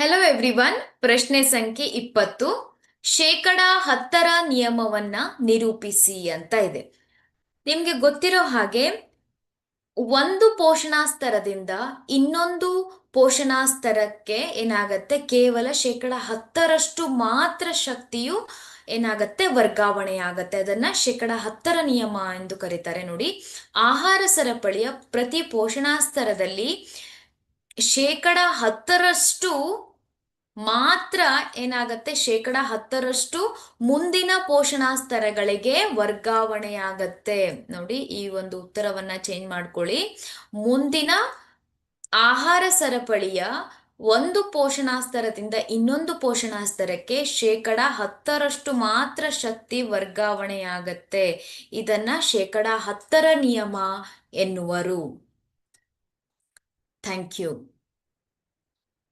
Hello everyone ಪ್ರಶ್ನೆ ಸಂಖ್ಯೆ ಇಪ್ಪತ್ತು. ಶೇಕಡ ಹತ್ತರ ನಿಯಮವನ್ನ ನಿರೂಪಿಸಿ ಅಂತ ಇದೆ. ನಿಮ್ಗೆ ಗೊತ್ತಿರೋ ಹಾಗೆ ಒಂದು ಪೋಷಣಾ ಸ್ತರದಿಂದ ಇನ್ನೊಂದು ಪೋಷಣಾ ಸ್ತರಕ್ಕೆ ಏನಾಗತ್ತೆ? ಕೇವಲ ಶೇಕಡ ಹತ್ತರಷ್ಟು ಮಾತ್ರ ಶಕ್ತಿಯು ಏನಾಗತ್ತೆ? ವರ್ಗಾವಣೆ ಆಗತ್ತೆ. ಅದನ್ನ ಶೇಕಡ ಹತ್ತರ ನಿಯಮ ಎಂದು ಕರೀತಾರೆ ನೋಡಿ. ಆಹಾರ ಸರಪಳಿಯ ಪ್ರತಿ ಪೋಷಣಾ ಸ್ತರದಲ್ಲಿ ಶೇಕಡ ಹತ್ತರಷ್ಟು ಮಾತ್ರ ಏನಾಗತ್ತೆ? ಶೇಕಡ ಹತ್ತರಷ್ಟು ಮುಂದಿನ ಪೋಷಣಾ ಸ್ತರಗಳಿಗೆ ವರ್ಗಾವಣೆಯಾಗತ್ತೆ. ನೋಡಿ, ಈ ಒಂದು ಉತ್ತರವನ್ನ ಚೇಂಜ್ ಮಾಡ್ಕೊಳ್ಳಿ. ಮುಂದಿನ ಆಹಾರ ಸರಪಳಿಯ ಒಂದು ಪೋಷಣಾ ಸ್ತರದಿಂದ ಇನ್ನೊಂದು ಪೋಷಣಾ ಸ್ತರಕ್ಕೆ ಶೇಕಡ ಹತ್ತರಷ್ಟು ಮಾತ್ರ ಶಕ್ತಿ ವರ್ಗಾವಣೆಯಾಗತ್ತೆ. ಇದನ್ನ ಶೇಕಡ ಹತ್ತರ ನಿಯಮ ಎನ್ನುವರು. Thank you